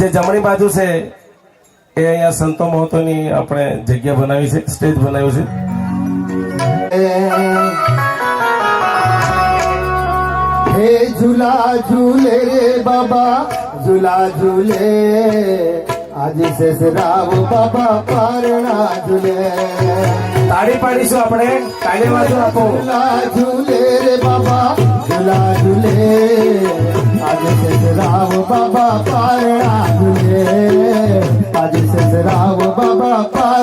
જે જમણી બાજુ છે એ અહીંયા સંતો મહત્વની આપણે જગ્યા બનાવી છે સ્ટેજ બનાવ્યું છે હે ઝુલા ઝૂલે રે બાબા ઝુલા ઝૂલે આજે સસરાવ બાબા પારણા ઝૂલે તાળી પાડીશું આપણે તાળી બાજુ આપો ઝુલા ઝૂલે રે બાબા ઝુલા ઝૂલે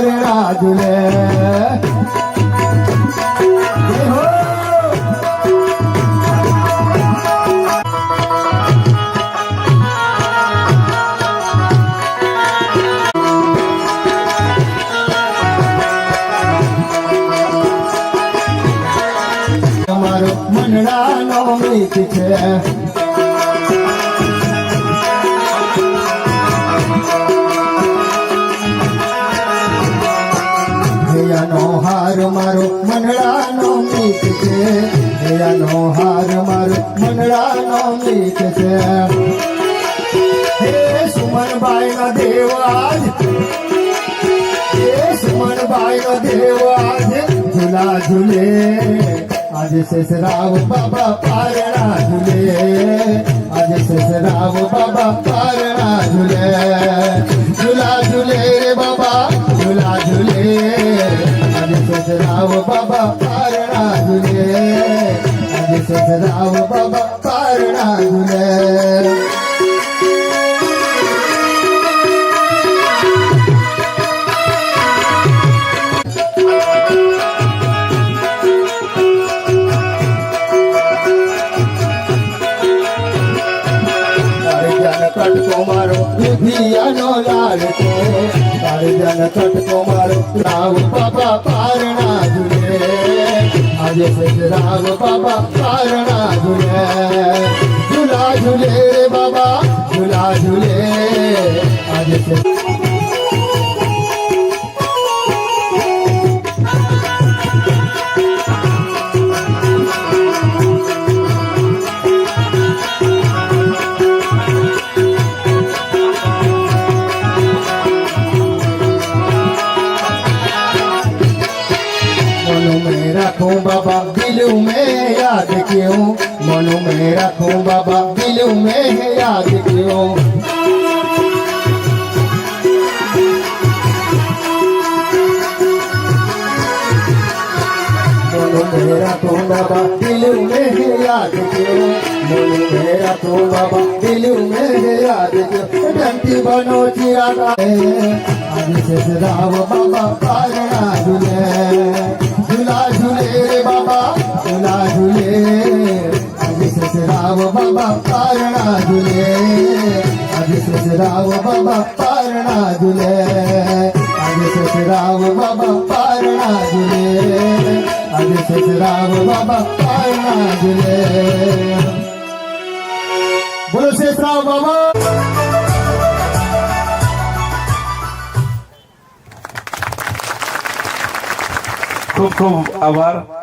પારણા ઝૂલે જય હો મિત છે હાર મારો મનડાનો મિત છે હૈયાનો હાર મારો મનડાનો મિત છે હે સુમનબાઈ ના દેવ આજ હે સુમનબાઈ નો દેવ આજે ઝુલા ઝુલે આજે સસરાવ બાબા પારણા ઝુલે આજે સસરાવ બાબા પારણા ઝુલે ઝુલા ઝુલે રે બાબા ઝુલા ઝુલે આજે સસરાવ બાબા પારણા ઝુલે આજે સસરાવ બાબા પારણા ઝુલે તારે જન છટકો મારો. રામ બાબા પારણા જુએ આજે સજ રામ બાબા પારણા જુએ ઝુલા ઝુલે રે બાબા ઝુલા ઝુલે આજે मनो में रखूं बाबा दिल में याद क्यों मनो में रखूं बाबा दिल में याद क्यों मनो में रखूं बाबा दिल में याद क्यों मनो में रखूं बाबा दिल में याद क्यों घंटी बनो चिरागा आज से राम बाबा पालना झूले झुला झुले रे बाबा झुला झुले. अजय ससराव बाबा पारणा झुले. अजय राव बाबा पारणा झुले. अजय राव बाबा पारणा झुले. अजय राव बाबा पारणा झुले. बोलो राव बाबा. pro Avar.